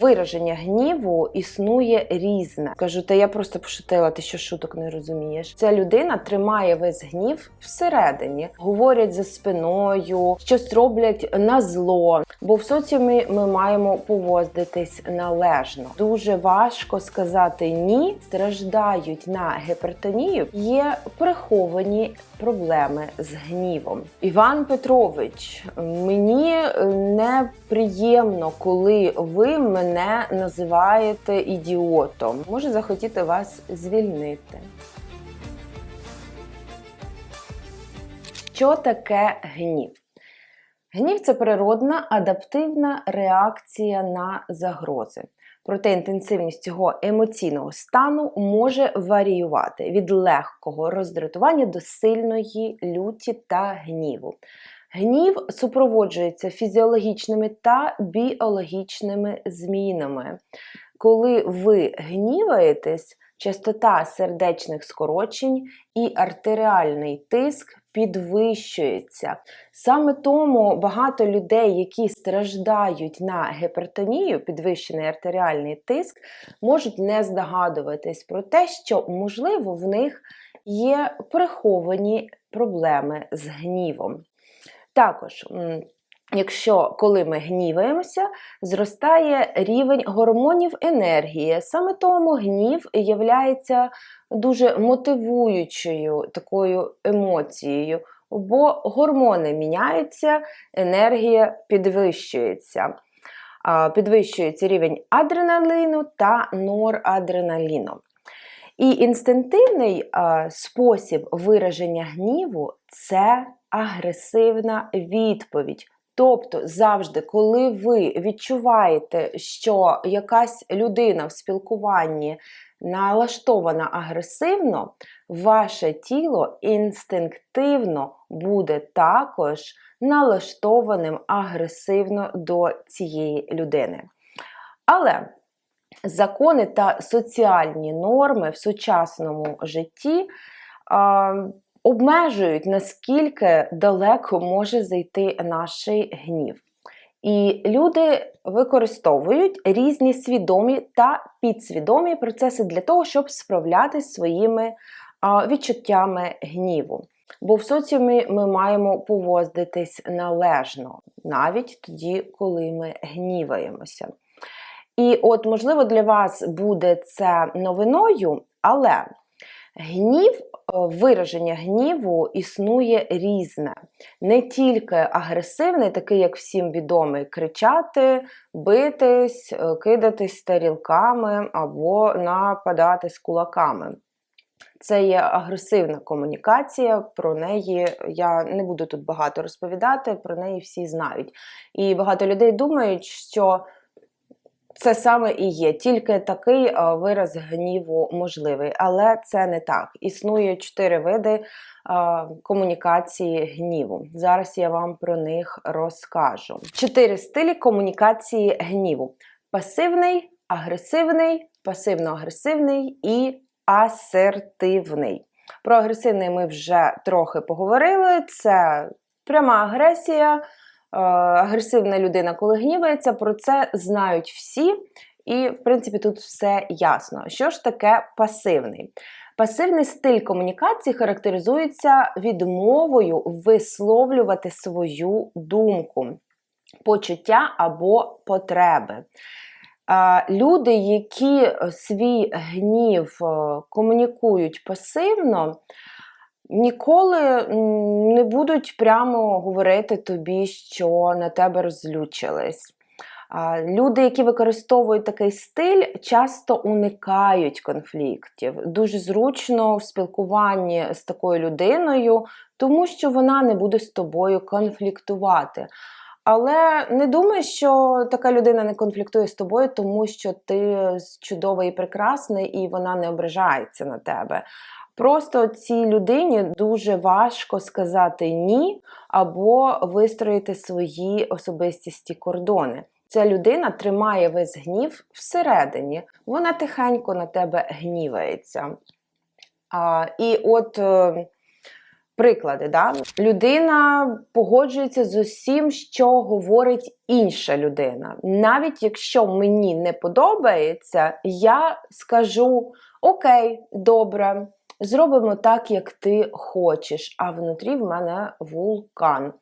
Вираження гніву існує різне. Кажу, та я просто пошутила, ти що шуток не розумієш. Ця людина тримає весь гнів всередині, говорять за спиною, щось роблять на зло. Бо в соціумі ми маємо поводитись належно. Дуже важко сказати ні, страждають на гіпертонію. Є приховані проблеми з гнівом. Іван Петрович, мені е, неприємно, коли ви мене називаєте ідіотом. Може захотіти вас звільнити. Що таке гнів? Гнів це природна адаптивна реакція на загрози. Проте інтенсивність цього емоційного стану може варіювати від легкого роздратування до сильної люті та гніву. Гнів супроводжується фізіологічними та біологічними змінами. Коли ви гніваєтесь, частота сердечних скорочень і артеріальний тиск підвищується. Саме тому багато людей, які страждають на гіпертонію, підвищений артеріальний тиск, можуть не здогадуватись про те, що, можливо, в них є приховані проблеми з гнівом. Також, якщо коли ми гніваємося, зростає рівень гормонів енергії. Саме тому гнів є дуже мотивуючою такою емоцією, бо гормони міняються, енергія підвищується. Підвищується рівень адреналіну та норадреналіну. І інстинктивний спосіб вираження гніву це агресивна відповідь. Тобто, завжди, коли ви відчуваєте, що якась людина в спілкуванні налаштована агресивно, ваше тіло інстинктивно буде також налаштованим агресивно до цієї людини. Але закони та соціальні норми в сучасному житті обмежують, наскільки далеко може зайти наш гнів. І люди використовують різні свідомі та підсвідомі процеси для того, щоб справлятися своїми відчуттями гніву. Бо в соціумі ми маємо поводитись належно, навіть тоді, коли ми гніваємося. І от, можливо, для вас буде це новиною, але гнів, е, вираження гніву існує різне. Не тільки агресивний, такий, як всім відомий, кричати, битись, е, кидатись тарілками або нападати з кулаками. Це є агресивна комунікація, про неї я не буду тут багато розповідати, про неї всі знають. І багато людей думають, що це саме і є, тільки такий вираз гніву можливий. Але це не так. Існує чотири види комунікації гніву. Зараз я вам про них розкажу. Чотири стилі комунікації гніву: пасивний, агресивний, пасивно-агресивний і асертивний. Про агресивний ми вже трохи поговорили. Це пряма агресія. Е, агресивна людина, коли гнівається, про це знають всі, і, в принципі, тут все ясно. Що ж таке пасивний? Пасивний стиль комунікації характеризується відмовою висловлювати свою думку, почуття або потреби. Люди, які свій гнів е, комунікують пасивно, ніколи не будуть прямо говорити тобі, що на тебе розлючились. Люди, які використовують такий стиль, часто уникають конфліктів. Дуже зручно в спілкуванні з такою людиною, тому що вона не буде з тобою конфліктувати. Але не думай, що така людина не конфліктує з тобою, тому що ти чудовий і прекрасний, і вона не ображається на тебе. Просто цій людині дуже важко сказати ні або вистроїти свої особистісті кордони. Ця людина тримає весь гнів всередині, вона тихенько на тебе гнівається. А, І от е, Приклади, да? людина погоджується з усім, що говорить інша людина. Навіть якщо мені не подобається, я скажу: Окей, добре, зробимо так, як ти хочеш, а внутрі в мене вулкан.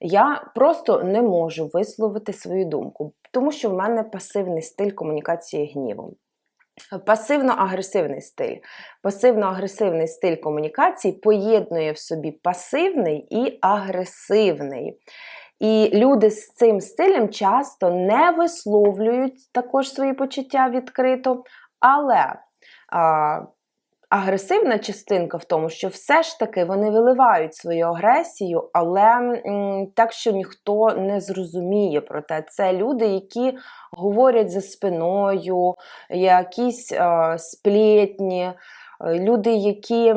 Я просто не можу висловити свою думку, тому що в мене пасивний стиль комунікації гнівом. Пасивно-агресивний стиль. Пасивно-агресивний стиль комунікації поєднує в собі пасивний і агресивний. І люди з цим стилем часто не висловлюють також свої почуття відкрито, але а, агресивна частинка в тому, що все ж таки вони виливають свою агресію, але так, що ніхто не зрозуміє про те. Це люди, які говорять за спиною, якісь е, сплетні. е, Люди, які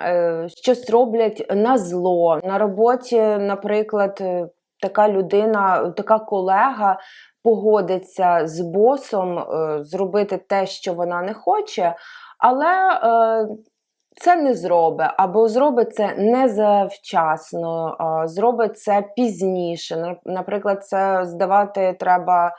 е, щось роблять на зло. На роботі, наприклад, е, така людина, така колега погодиться з босом зробити те, що вона не хоче, але е, це не зробить, або зробить це не завчасно, е, зробить це пізніше. Наприклад, це здавати треба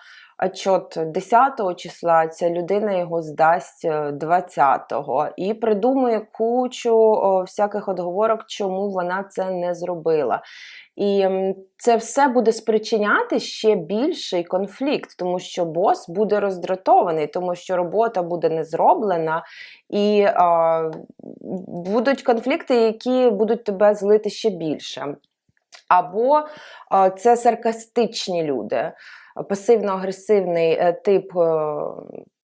отчет 10 числа, ця людина його здасть е, 20-го і придумує кучу всяких отговорок, чому вона це не зробила. І це все буде спричиняти ще більший конфлікт, тому що бос буде роздратований, тому що робота буде не зроблена, і а, будуть конфлікти, які будуть тебе злити ще більше. Або а, це саркастичні люди, пасивно-агресивний е, тип е,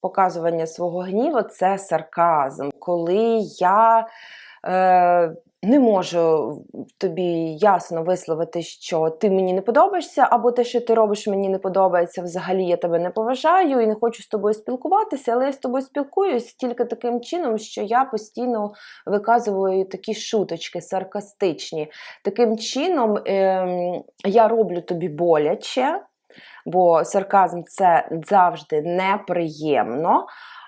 показування свого гніву це сарказм, коли я. Е, не можу тобі ясно висловити, що ти мені не подобаєшся, або те, що ти робиш, мені не подобається. Взагалі я тебе не поважаю і не хочу з тобою спілкуватися, але я з тобою спілкуюсь тільки таким чином, що я постійно виказую такі шуточки саркастичні. Таким чином ем, я роблю тобі боляче, бо сарказм це завжди неприємно,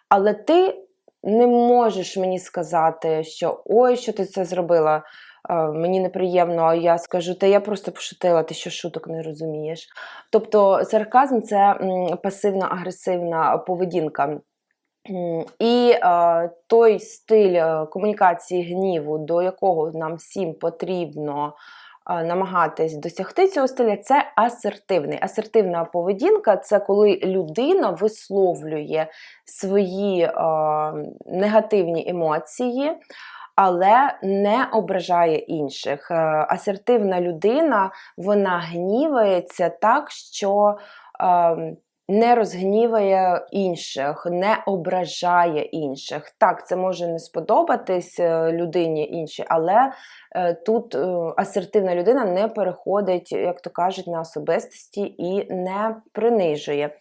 але ти не можеш мені сказати, що ой, що ти це зробила. е, Мені неприємно, а я скажу, та я просто пошутила, ти що шуток не розумієш. Тобто сарказм це пасивно-агресивна поведінка. І е, той стиль е, комунікації гніву, до якого нам всім потрібно намагатись досягти цього стиля, це асертивний. Асертивна поведінка це коли людина висловлює свої е, негативні емоції. Але не ображає інших. Е, Асертивна людина вона гнівається так, що е, не розгніває інших, не ображає інших. Так, це може не сподобатись е, людині іншій, але е, тут е, асертивна людина не переходить, як то кажуть, на особистості і не принижує.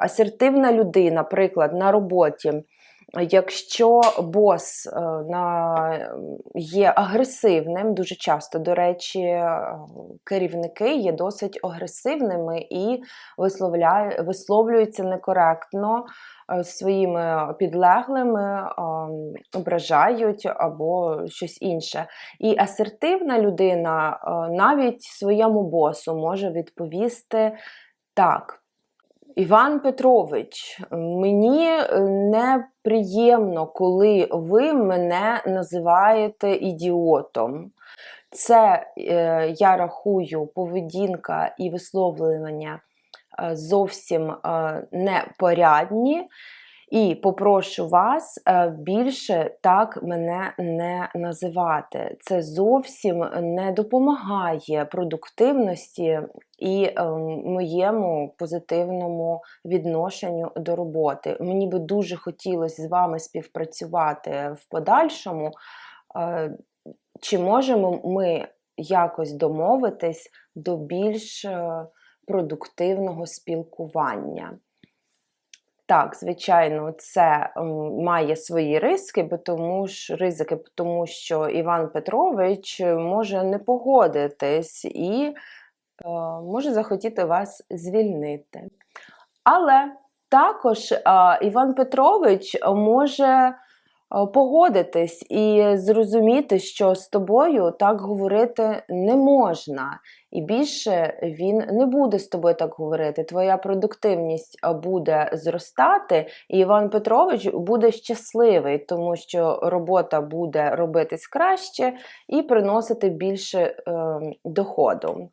Асертивна людина, приклад, на роботі. Якщо бос е, є агресивним, дуже часто, до речі, е, керівники є досить агресивними і висловлюються некоректно е, своїми підлеглими, ображають або щось інше. І асертивна людина навіть своєму босу може відповісти так. Іван Петрович, мені е, неприємно, коли ви мене називаєте ідіотом. Це е, я рахую поведінка і висловлювання е, зовсім непорядні. І попрошу вас е, більше так мене не називати. Це зовсім не допомагає продуктивності і е, моєму позитивному відношенню до роботи. Мені би дуже хотілося з вами співпрацювати в подальшому. Е, Чи можемо ми якось домовитись до більш продуктивного спілкування? Так, звичайно, це має свої ризики, бо тому ж ризики, тому що Іван Петрович може не погодитись і е, може захотіти вас звільнити. Але також е, Іван Петрович може погодитись і зрозуміти, що з тобою так говорити не можна. І більше він не буде з тобою так говорити. Твоя продуктивність буде зростати, і Іван Петрович буде щасливий, тому що робота буде робитись краще і приносити більше е, доходу.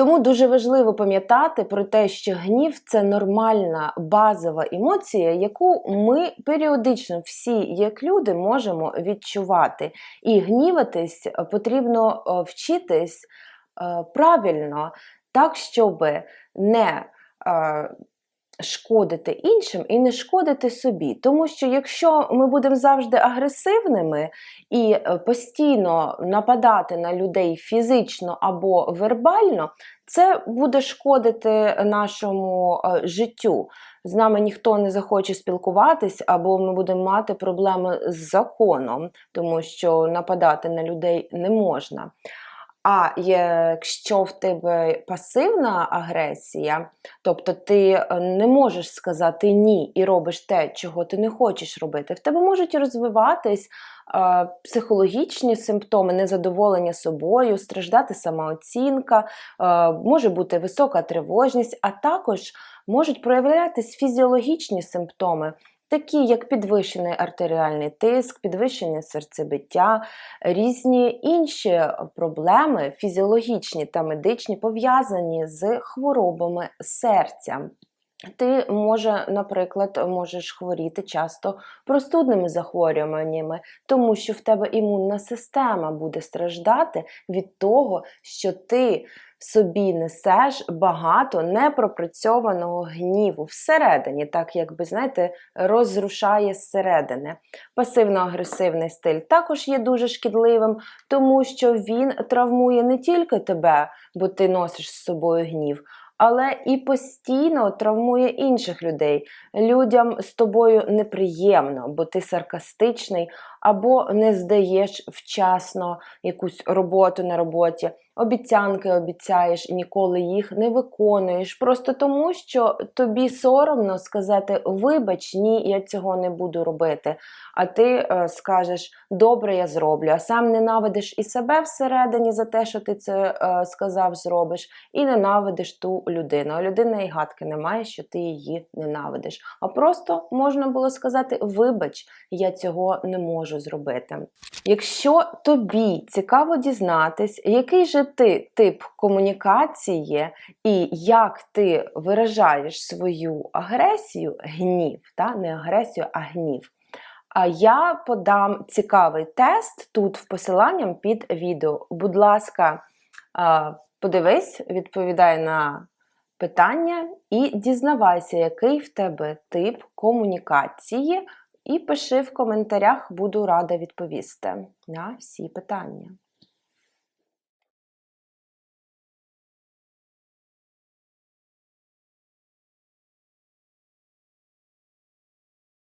Тому дуже важливо пам'ятати про те, що гнів це нормальна базова емоція, яку ми періодично всі, як люди, можемо відчувати. І гніватись потрібно е, вчитись е, правильно, так, щоб не е, шкодити іншим і не шкодити собі. Тому що якщо ми будемо завжди агресивними і е, постійно нападати на людей фізично або вербально, це буде шкодити нашому е, життю. З нами ніхто не захоче спілкуватись, або ми будемо мати проблеми з законом, тому що нападати на людей не можна. А якщо в тебе пасивна агресія, тобто ти е, не можеш сказати ні і робиш те, чого ти не хочеш робити, в тебе можуть розвиватись е, психологічні симптоми, незадоволення собою, страждати самооцінка, е, може бути висока тривожність, а також можуть проявлятись фізіологічні симптоми такі як підвищений артеріальний тиск, підвищене серцебиття, різні інші проблеми фізіологічні та медичні пов'язані з хворобами серця. Ти може, наприклад, можеш хворіти часто простудними захворюваннями, тому що в тебе імунна система буде страждати від того, що ти собі несеш багато непропрацьованого гніву всередині, так якби, знаєте, розрушає зсередини. Пасивно-агресивний стиль також є дуже шкідливим, тому що він травмує не тільки тебе, бо ти носиш з собою гнів але і постійно травмує інших людей. Людям з тобою неприємно, бо ти саркастичний або не здаєш вчасно якусь роботу на роботі обіцянки обіцяєш і ніколи їх не виконуєш. Просто тому, що тобі соромно сказати Вибач, ні, я цього не буду робити. А ти е, скажеш Добре, я зроблю, а сам ненавидиш і себе всередині за те, що ти це е, сказав, зробиш, і ненавидиш ту людину. А людина і гадки не має, що ти її ненавидиш. А просто можна було сказати Вибач, я цього не можу зробити. Якщо тобі цікаво дізнатись, який же ти тип комунікації і як ти виражаєш свою агресію, гнів, та? не агресію, а гнів. А я подам цікавий тест тут в посиланням під відео. Будь ласка, подивись, відповідай на питання і дізнавайся, який в тебе тип комунікації, і пиши в коментарях, буду рада відповісти на всі питання.